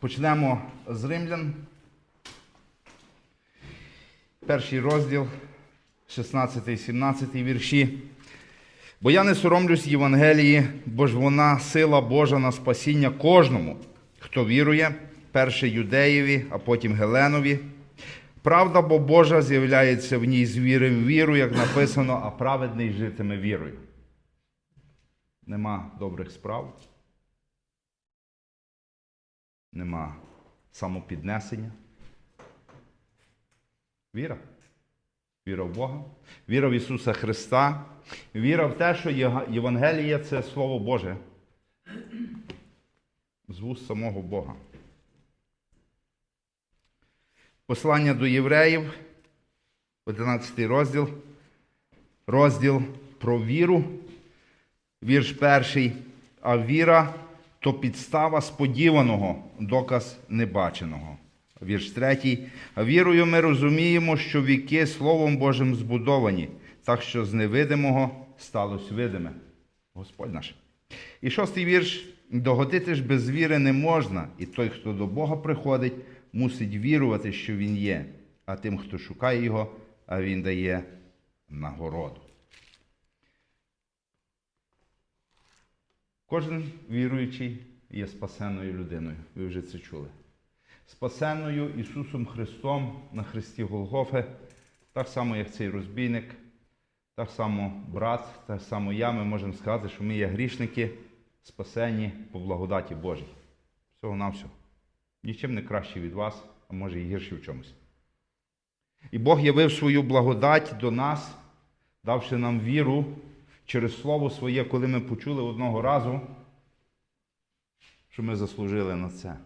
Почнемо з римлян. Перший розділ, 16-17 вірші. Бо я не соромлюсь Євангелії, бо ж вона сила Божа на спасіння кожному, хто вірує, перше юдеєві, а потім Геленові. Правда, бо Божа з'являється в ній з віри в віру, як написано, а праведний житиме вірою. Нема добрих справ. Нема самопіднесення. Віра. Віра в Бога, віра в Ісуса Христа, віра в те, що Євангеліє це Слово Боже. З вуст самого Бога. Послання до євреїв, 11 розділ, розділ про віру, вірш перший. А віра то підстава сподіваного, доказ небаченого. Вірш третій. Вірою ми розуміємо, що віки Словом Божим збудовані, так що з невидимого сталося видиме. Господь наш. І шостий вірш. Догодити ж без віри не можна, і той, хто до Бога приходить, мусить вірувати, що Він є, а тим, хто шукає Його, а Він дає нагороду. Кожен віруючий є спасенною людиною. Ви вже це чули. Спасенною Ісусом Христом на Христі Голгофи, так само, як цей розбійник, так само брат, так само я, ми можемо сказати, що ми є грішники, спасені по благодаті Божій. Всього на всього. Нічим не краще від вас, а може і гірше в чомусь. І Бог явив свою благодать до нас, давши нам віру через Слово своє, коли ми почули одного разу, що ми заслужили на це.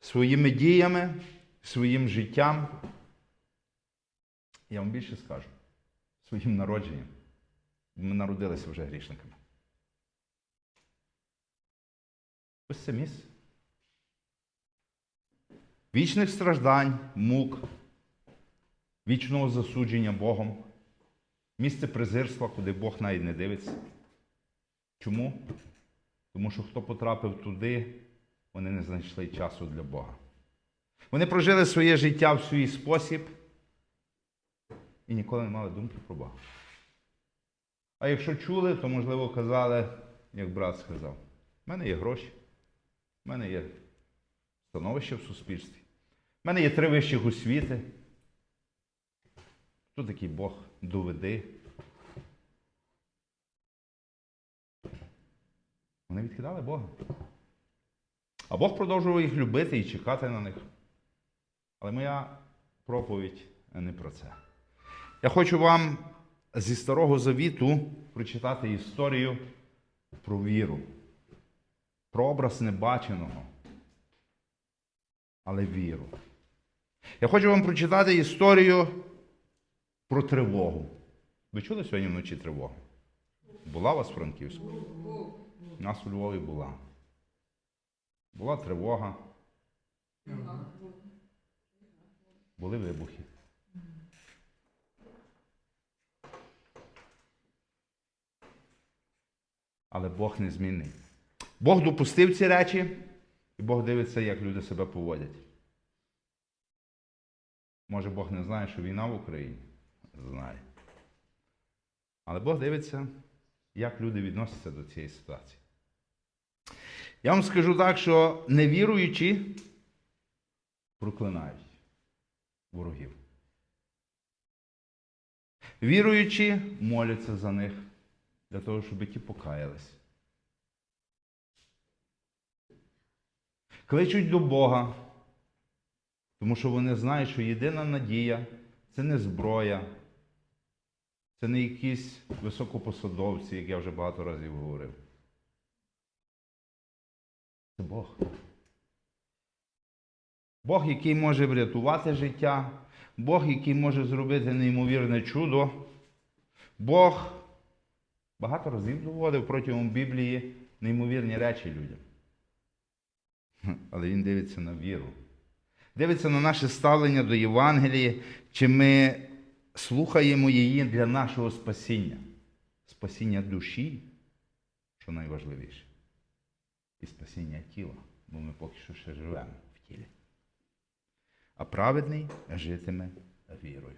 Своїми діями, своїм життям, я вам більше скажу, своїм народженням. Ми народилися вже грішниками. Ось це місце. Вічних страждань, мук, вічного засудження Богом, місце презирства, куди Бог навіть не дивиться. Чому? Тому що хто потрапив туди, вони не знайшли часу для Бога. Вони прожили своє життя в свій спосіб і ніколи не мали думки про Бога. А якщо чули, то, можливо, казали, як брат сказав, в мене є гроші, в мене є становище в суспільстві, в мене є три вищих освіти. Хто такий Бог? Доведи. Вони відкидали Бога. А Бог продовжував їх любити і чекати на них. Але моя проповідь не про це. Я хочу вам зі Старого Завіту прочитати історію про віру, про образ небаченого, але віру. Я хочу вам прочитати історію про тривогу. Ви чули сьогодні вночі тривогу? Була у вас в Франківську? У нас у Львові була. Була тривога. Були вибухи. Але Бог не змінний. Бог допустив ці речі, і Бог дивиться, як люди себе поводять. Може, Бог не знає, що війна в Україні? Знає. Але Бог дивиться, як люди відносяться до цієї ситуації. Я вам скажу так, що невіруючі проклинають ворогів. Віруючі моляться за них для того, щоб ті покаялись. Кличуть до Бога, тому що вони знають, що єдина надія це не зброя, це не якісь високопосадовці, як я вже багато разів говорив. Це Бог. Бог, який може врятувати життя, Бог, який може зробити неймовірне чудо. Бог багато разів доводив протягом Біблії неймовірні речі людям. Але Він дивиться на віру. Дивиться на наше ставлення до Євангелії, чи ми слухаємо її для нашого спасіння, спасіння душі, що найважливіше, і спасіння тіла. бо ми поки що ще живемо в тілі. А праведний житиме вірою.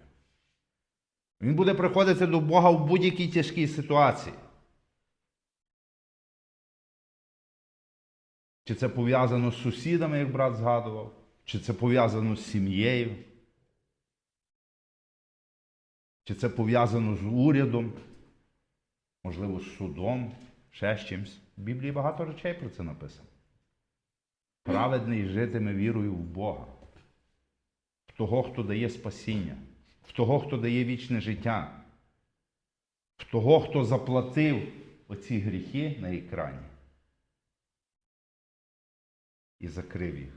Він буде приходити до Бога в будь-якій тяжкій ситуації. Чи це пов'язано з сусідами, як брат згадував, чи це пов'язано з сім'єю, чи це пов'язано з урядом, можливо, з судом, ще з чимось. В Біблії багато речей про це написано. Праведний житиме вірою в Бога, в того, хто дає спасіння, в того, хто дає вічне життя, в того, хто заплатив оці гріхи на екрані і закрив їх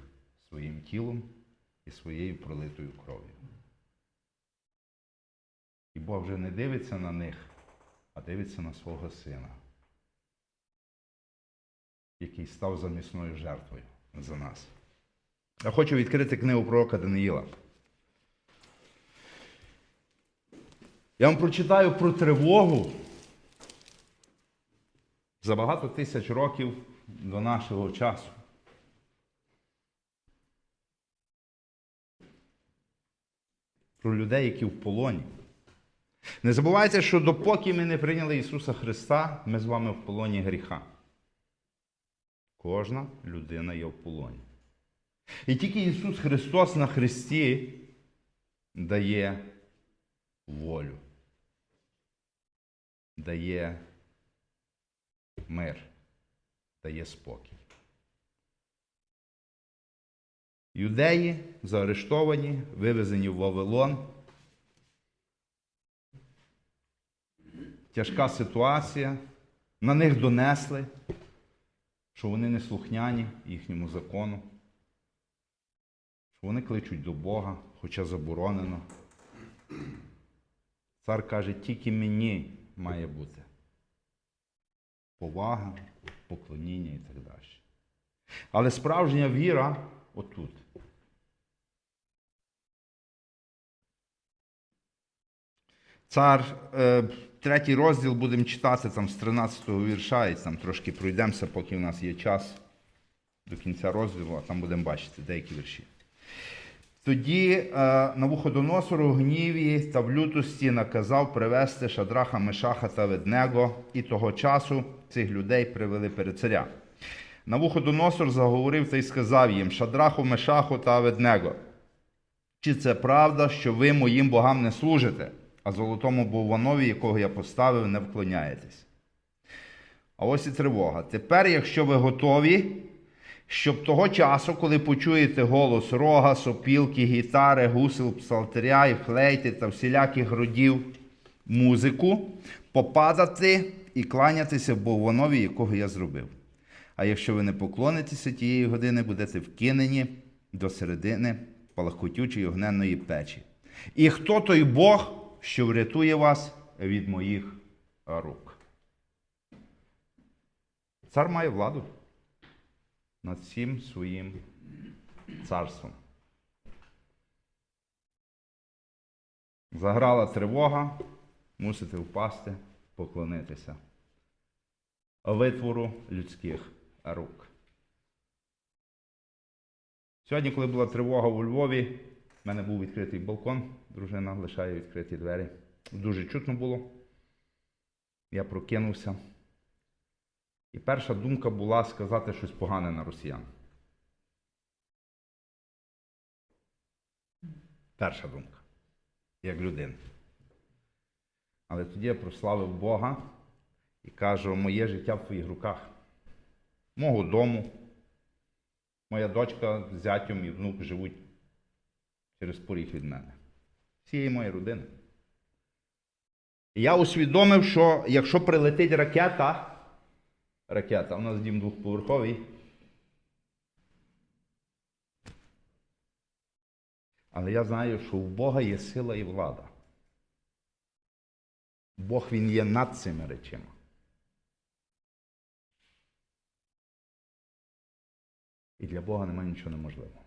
своїм тілом і своєю пролитою кров'ю. І Бог вже не дивиться на них, а дивиться на свого сина, який став замісною жертвою за нас. Я хочу відкрити книгу пророка Даниїла. Я вам прочитаю про тривогу за багато тисяч років до нашого часу. Про людей, які в полоні. Не забувайте, що допоки ми не прийняли Ісуса Христа, ми з вами в полоні гріха. Кожна людина є в полоні. І тільки Ісус Христос на Христі дає волю, дає мир, дає спокій. Юдеї заарештовані, вивезені в Вавилон. Тяжка ситуація. На них донесли, що вони не слухняні їхньому закону, що вони кличуть до Бога, хоча заборонено. Цар каже, тільки мені має бути повага, поклоніння і так далі. Але справжня віра отут. Цар, е, третій розділ будемо читати там з 13-го вірша, і там трошки пройдемося, поки в нас є час до кінця розділу, а там будемо бачити деякі вірші. Тоді е, Навуходоносору в гніві та в лютості наказав привезти Шадраха, Мешаха та Веднего, і того часу цих людей привели перед царя. Навуходоносор заговорив та й сказав їм: Шадраху, Мешаху та Веднего, чи це правда, що ви моїм богам не служите, а золотому бовванові, якого я поставив, не вклоняєтесь? А ось і тривога. Тепер, якщо ви готові, щоб того часу, коли почуєте голос рога, сопілки, гітари, гусел, псалтеря і флейти та всіляких родів музику, попадати і кланятися Бовванові, якого я зробив. А якщо ви не поклонитеся тієї години, будете вкинені до середини палахкотючої огненної печі. І хто той Бог, що врятує вас від моїх рук? Цар має владу над всім своїм царством. Заграла тривога, мусите впасти, поклонитися витвору людських рук. Сьогодні, коли була тривога у Львові, в мене був відкритий балкон, дружина лишає відкриті двері. Дуже чутно було. Я прокинувся. І перша думка була сказати щось погане на росіян. Перша думка, як людина. Але тоді я прославив Бога і кажу, моє життя в твоїх руках, мого дому. Моя дочка з зятем і внук живуть через поріг від мене. Всієї моєї родини. Я усвідомив, що якщо прилетить ракета, ракета, у нас дім двохповерховий. Але я знаю, що в Бога є сила і влада. Бог Він є над цими речами. І для Бога немає нічого неможливого.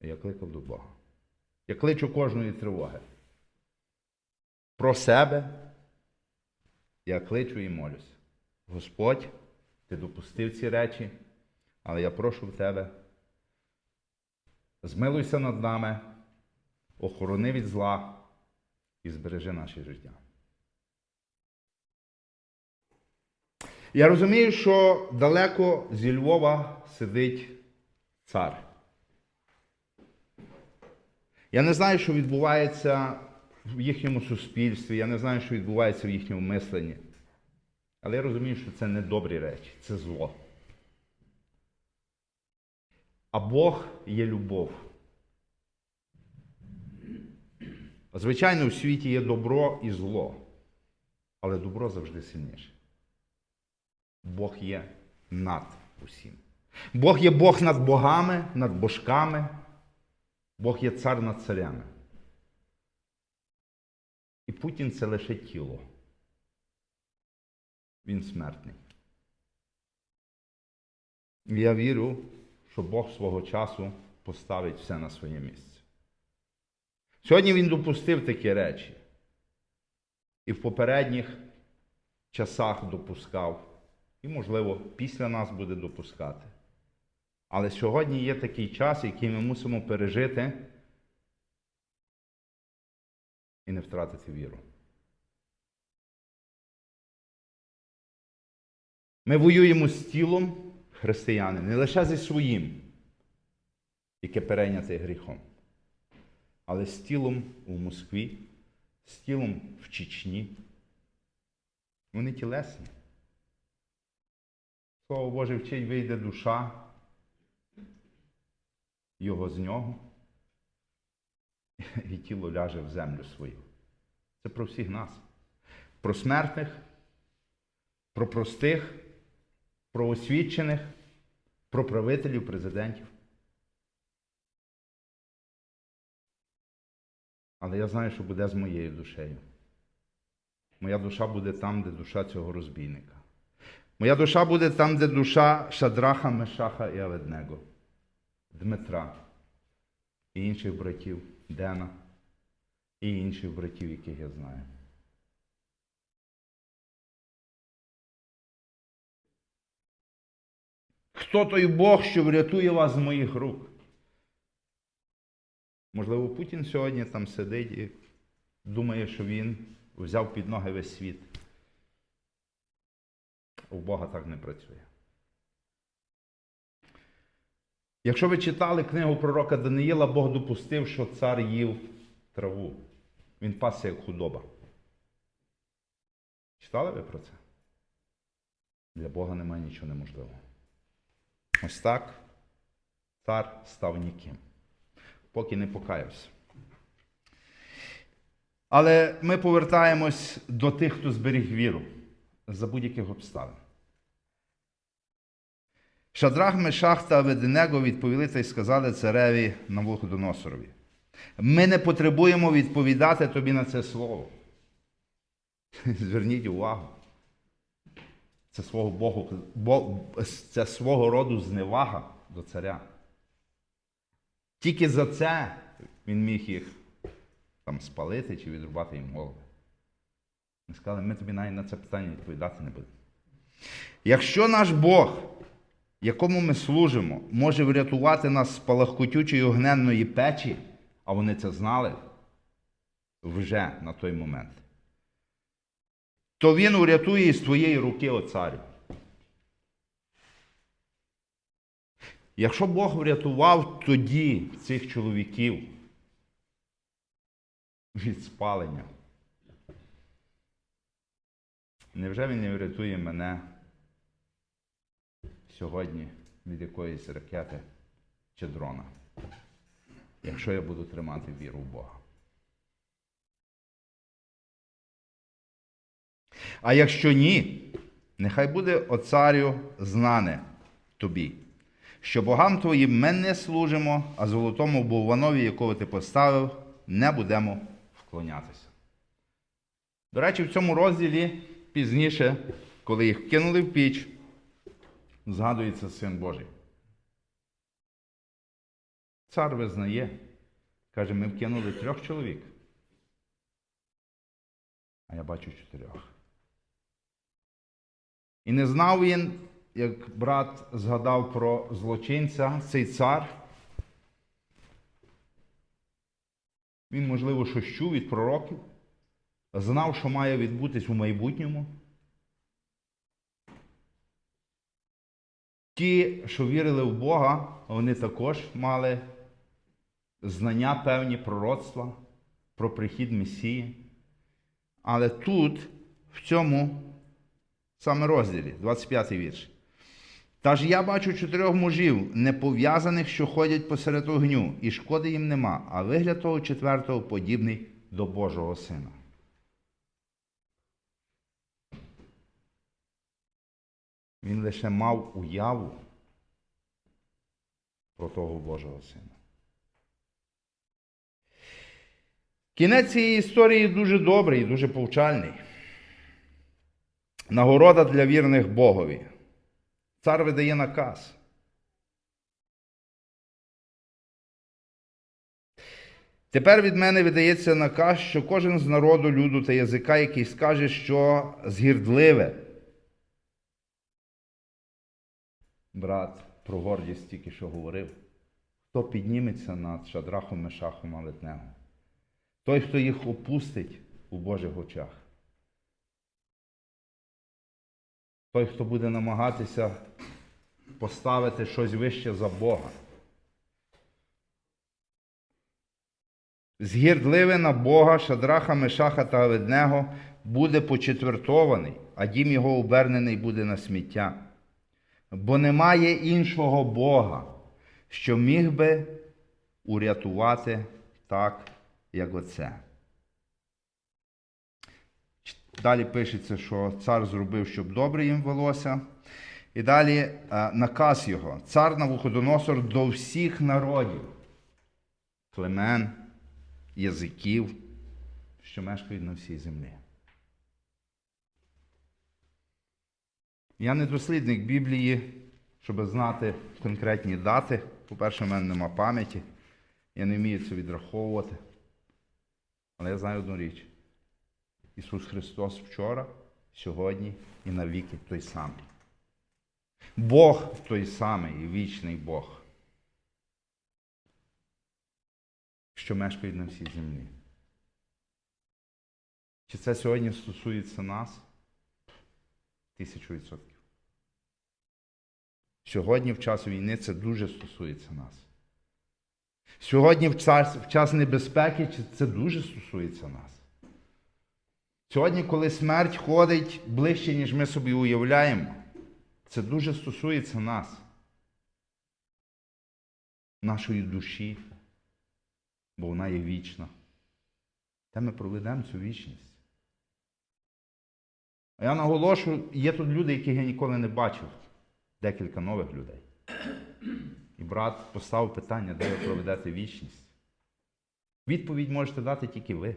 Я кликав до Бога. Я кличу кожної тривоги. Про себе я кличу і молюся. Господь, ти допустив ці речі, Але я прошу в тебе, змилуйся над нами, охорони від зла і збережи наше життя. Я розумію, що далеко зі Львова сидить цар. Я не знаю, що відбувається в їхньому суспільстві, я не знаю, що відбувається в їхньому мисленні. Але я розумію, що це не добрі речі, це зло. А Бог є любов. Звичайно, у світі є добро і зло, але добро завжди сильніше. Бог є над усім. Бог є Бог над богами, над божками. Бог є цар над царями. І Путін це лише тіло. Він смертний. Я вірю, що Бог свого часу поставить все на своє місце. Сьогодні він допустив такі речі. І в попередніх часах допускав, і, можливо, після нас буде допускати. Але сьогодні є такий час, який ми мусимо пережити і не втратити віру. Ми воюємо з тілом християни, не лише зі своїм, яке перейняте гріхом, але з тілом у Москві, з тілом в Чечні. Вони тілесні. Слово Боже вчить, вийде душа його з нього, і тіло ляже в землю свою. Це про всіх нас. Про смертних, про простих, про освічених, про правителів, президентів. Але я знаю, що буде з моєю душею. Моя душа буде там, де душа цього розбійника. Моя душа буде там, де душа Шадраха, Мешаха і Аведнего, Дмитра і інших братів, Дена і інших братів, яких я знаю. Хто той Бог, що врятує вас з моїх рук? Можливо, Путін сьогодні там сидить і думає, що він взяв під ноги весь світ. У Бога так не працює. Якщо ви читали книгу пророка Даниїла, Бог допустив, що цар їв траву. Він пасся як худоба. Читали ви про це? Для Бога немає нічого неможливого. Ось так цар став ніким, поки не покаявся. Але ми повертаємось до тих, хто зберіг віру за будь-яких обставин. Шадрах, Мешах та Аведенего відповіли та й сказали цареві Навуходоносорові. Ми не потребуємо відповідати тобі на це слово. Зверніть увагу. Це свого Богу, Бо, це свого роду зневага до царя. Тільки за це він міг їх там спалити чи відрубати їм голови. Ми сказали, ми тобі навіть на це питання відповідати не будемо. Якщо наш Бог, якому ми служимо, може врятувати нас з палахкотючої огненної печі, а вони це знали вже на той момент, то він урятує із твоєї руки, о царю. Якщо Бог врятував тоді цих чоловіків від спалення, невже він не врятує мене сьогодні від якоїсь ракети чи дрона, якщо я буду тримати віру в Бога? А якщо ні, нехай буде о царю знане тобі, що богам твоїм ми не служимо, а золотому бовванові, якого ти поставив, не будемо вклонятися. До речі, в цьому розділі пізніше, коли їх кинули в піч, згадується Син Божий. Цар визнає, каже, ми вкинули трьох чоловік, а я бачу чотирьох. І не знав він, як брат згадав про злочинця, цей цар, він, можливо, щось чув від пророків, знав, що має відбутись у майбутньому. Ті, що вірили в Бога, вони також мали знання певні пророцтва про прихід Месії. Але тут, в цьому саме розділі, 25 й вірш. Та ж я бачу чотирьох мужів, непов'язаних, що ходять посеред огню, і шкоди їм нема, а вигляд того четвертого подібний до Божого Сина. Він лише мав уяву про того Божого Сина. Кінець цієї історії дуже добрий і дуже повчальний. Нагорода для вірних Богові. Цар видає наказ. Тепер від мене видається наказ, що кожен з народу, люду та язика, який скаже, що згірдливе. Брат про гордість тільки що говорив. Хто підніметься над Шадрахом, Мешахом, Алетнегом? Той, хто їх опустить у Божих очах. Той, хто буде намагатися поставити щось вище за Бога. Згірдливе на Бога, Шадраха, Мешаха та Аведнего буде почетвертований, а дім його обернений буде на сміття. Бо немає іншого Бога, що міг би урятувати так, як оце. Далі пишеться, що цар зробив, щоб добре їм велося. І далі е, наказ його. Цар Навуходоносор до всіх народів, племен, язиків, що мешкають на всій землі. Я не дослідник Біблії, щоб знати конкретні дати. По-перше, в мене нема пам'яті. Я не вмію це відраховувати. Але я знаю одну річ. Ісус Христос вчора, сьогодні і навіки той самий. Бог той самий і вічний Бог, що мешкає на всій землі. Чи це сьогодні стосується нас? Тисячу відсотків. Сьогодні, в час війни, це дуже стосується нас. Сьогодні, в час, в час небезпеки, це дуже стосується нас. Сьогодні, коли смерть ходить ближче, ніж ми собі уявляємо, це дуже стосується нас, нашої душі, бо вона є вічна. Та ми проведемо цю вічність. А я наголошую, є тут люди, яких я ніколи не бачив, декілька нових людей. І брат поставив питання, де ви проведете вічність. Відповідь можете дати тільки ви.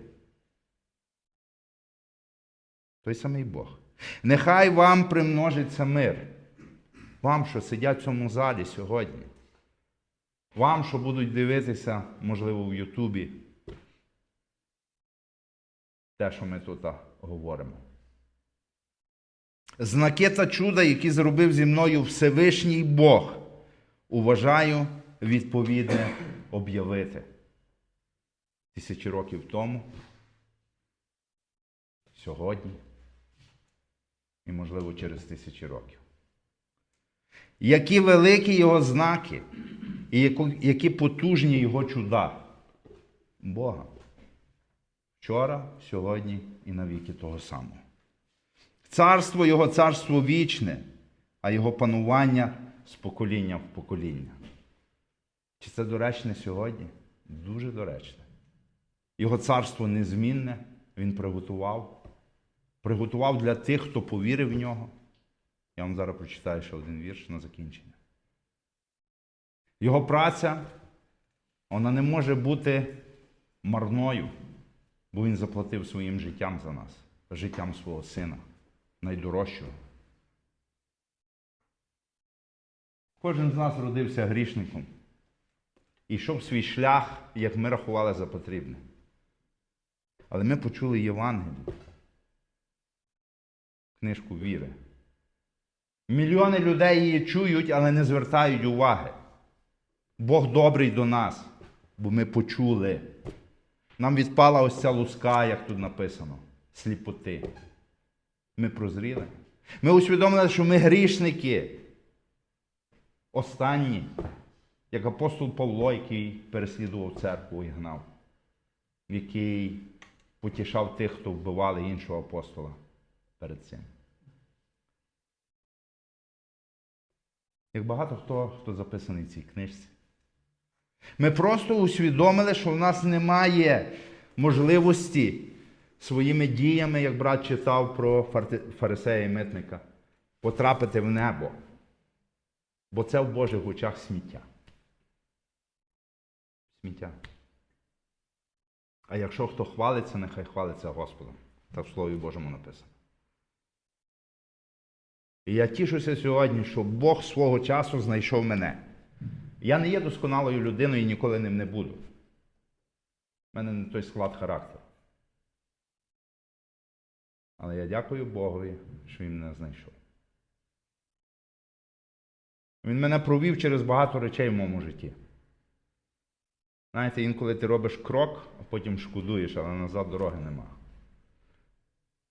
Той самий Бог. Нехай вам примножиться мир. Вам, що сидять в цьому залі сьогодні. Вам, що будуть дивитися, можливо, в Ютубі. Те, що ми тут говоримо. Знаки та чуда, які зробив зі мною Всевишній Бог, уважаю відповідне об'явити. Тисячі років тому, сьогодні і, можливо, через тисячі років. Які великі його знаки, і які потужні його чуда. Бога. Вчора, сьогодні і навіки того самого. Царство Його царство вічне, а Його панування з покоління в покоління. Чи це доречне сьогодні? Дуже доречне. Його царство незмінне, Він приготував. Приготував для тих, хто повірив в нього. Я вам зараз прочитаю ще один вірш на закінчення. Його праця, вона не може бути марною, бо він заплатив своїм життям за нас, життям свого сина, найдорожчого. Кожен з нас родився грішником і йшов свій шлях, як ми рахували за потрібне. Але ми почули Євангелію, книжку віри. Мільйони людей її чують, але не звертають уваги. Бог добрий до нас, бо ми почули. Нам відпала ось ця луска, як тут написано, сліпоти. Ми прозріли. Ми усвідомили, що ми грішники. Останні, як апостол Павло, який переслідував церкву і гнав, який потішав тих, хто вбивали іншого апостола перед цим. Як багато хто, хто записаний в цій книжці. Ми просто усвідомили, що в нас немає можливості своїми діями, як брат читав про фарисея і митника, потрапити в небо. Бо це в Божих очах сміття. Сміття. А якщо хто хвалиться, нехай хвалиться Господом. Так в Слові Божому написано. І я тішуся сьогодні, що Бог свого часу знайшов мене. Я не є досконалою людиною і ніколи ним не буду. У мене не той склад характеру. Але я дякую Богові, що він мене знайшов. Він мене провів через багато речей в моєму житті. Знаєте, інколи ти робиш крок, а потім шкодуєш, але назад дороги нема.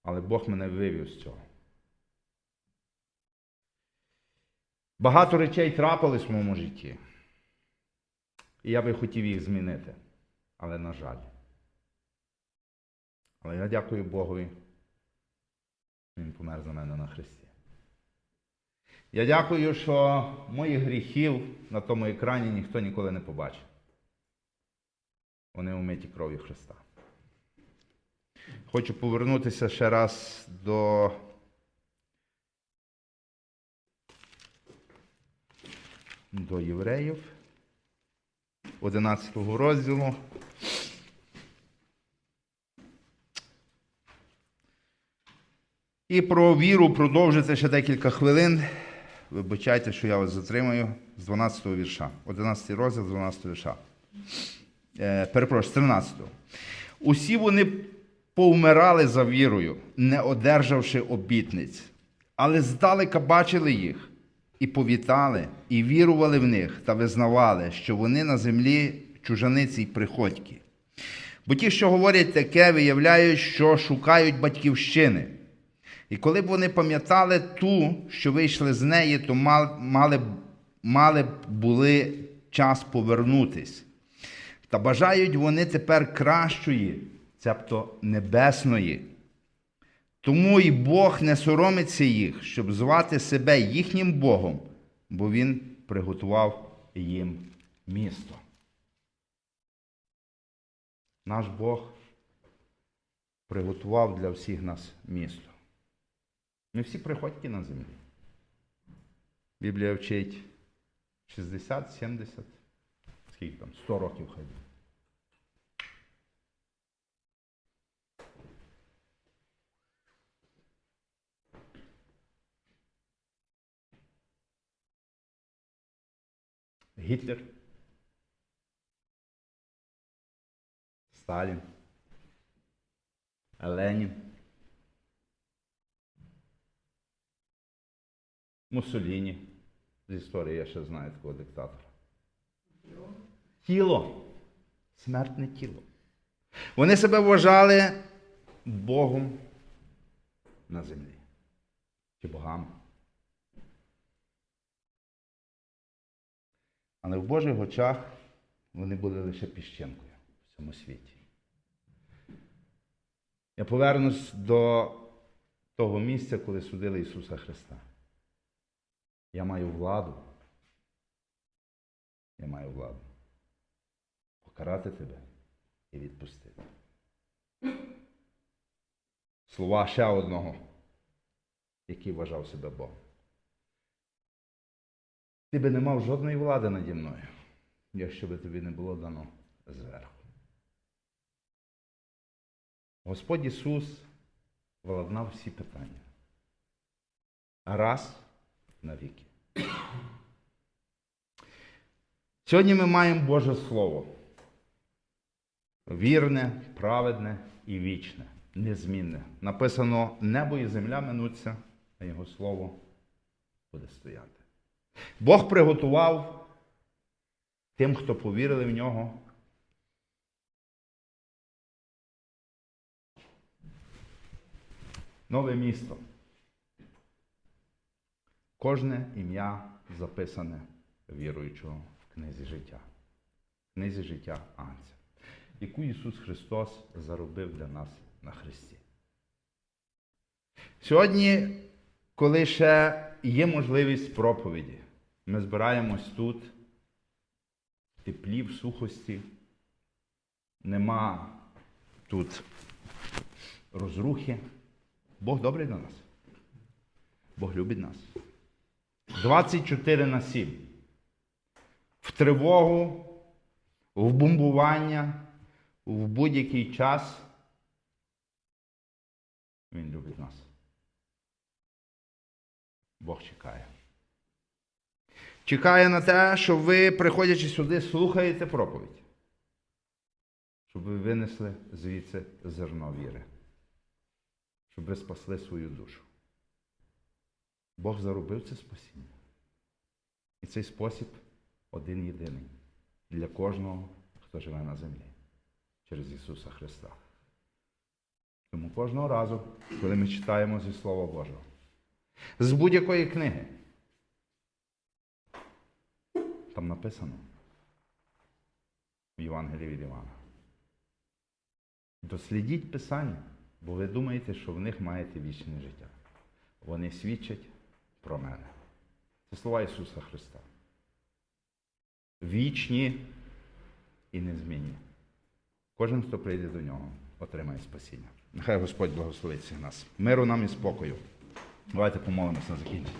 Але Бог мене вивів з цього. Багато речей трапились в моєму житті. І я би хотів їх змінити. Але на жаль. Але я дякую Богові. Він помер за мене на Христі. Я дякую, що моїх гріхів на тому екрані ніхто ніколи не побачив. Вони умиті кров'ю Христа. Хочу повернутися ще раз до до євреїв 11 розділу. І про віру продовжити ще декілька хвилин. Вибачайте, що я вас затримаю з 12 го вірша. 11 розділ з 12 вірша. Е, перепрошую, з 13. Усі вони повмирали за вірою, не одержавши обітниць, але здалека бачили їх і повітали, і вірували в них та визнавали, що вони на землі чужаниці й приходьки. Бо ті, що говорять таке, виявляють, що шукають батьківщини. І коли б вони пам'ятали ту, що вийшли з неї, то мали, мали б були час повернутись. Та бажають вони тепер кращої, цебто небесної. Тому і Бог не соромиться їх, щоб звати себе їхнім Богом, бо Він приготував їм місто. Наш Бог приготував для всіх нас місто. Ми всі приходьки на землі. Біблія вчить 60, 70, скільки там, 100 років буде. Гітлер, Сталін, Ленін, Муссоліні. З історії я ще знаю такого диктатора. Тіло. Смертне тіло. Вони себе вважали Богом на землі. Чи богами. Але в Божих очах вони були лише піщинкою в цьому світі. Я повернусь до того місця, коли судили Ісуса Христа. Я маю владу. Я маю владу. Покарати тебе і відпустити. Слова ще одного, який вважав себе Богом. Ти би не мав жодної влади наді мною, якщо би тобі не було дано зверху. Господь Ісус владнав всі питання. Раз навіки. Сьогодні ми маємо Боже Слово. Вірне, праведне і вічне, незмінне. Написано: небо і земля минуться, а Його Слово буде стояти. Бог приготував тим, хто повірили в нього. Нове місто. Кожне ім'я записане віруючого в книзі життя. В книзі життя Анця, яку Ісус Христос заробив для нас на Христі. Сьогодні, коли ще є можливість проповіді, ми збираємось тут, теплі, в сухості. Нема тут розрухи. Бог добрий до нас. Бог любить нас. 24 на 7. В тривогу, в бомбування, в будь-який час. Він любить нас. Бог чекає. Чекає на те, що ви, приходячи сюди, слухаєте проповідь. Щоб ви винесли звідси зерно віри. Щоб ви спасли свою душу. Бог заробив це спасіння. І цей спосіб один єдиний для кожного, хто живе на землі через Ісуса Христа. Тому кожного разу, коли ми читаємо зі Слова Божого, з будь-якої книги, там написано в Євангелії від Івана. Дослідіть Писання, бо ви думаєте, що в них маєте вічне життя. Вони свідчать про мене. Це слова Ісуса Христа. Вічні і незмінні. Кожен, хто прийде до нього, отримає спасіння. Нехай Господь благословить всіх нас. Миру нам і спокою. Давайте помолимося на закінчення.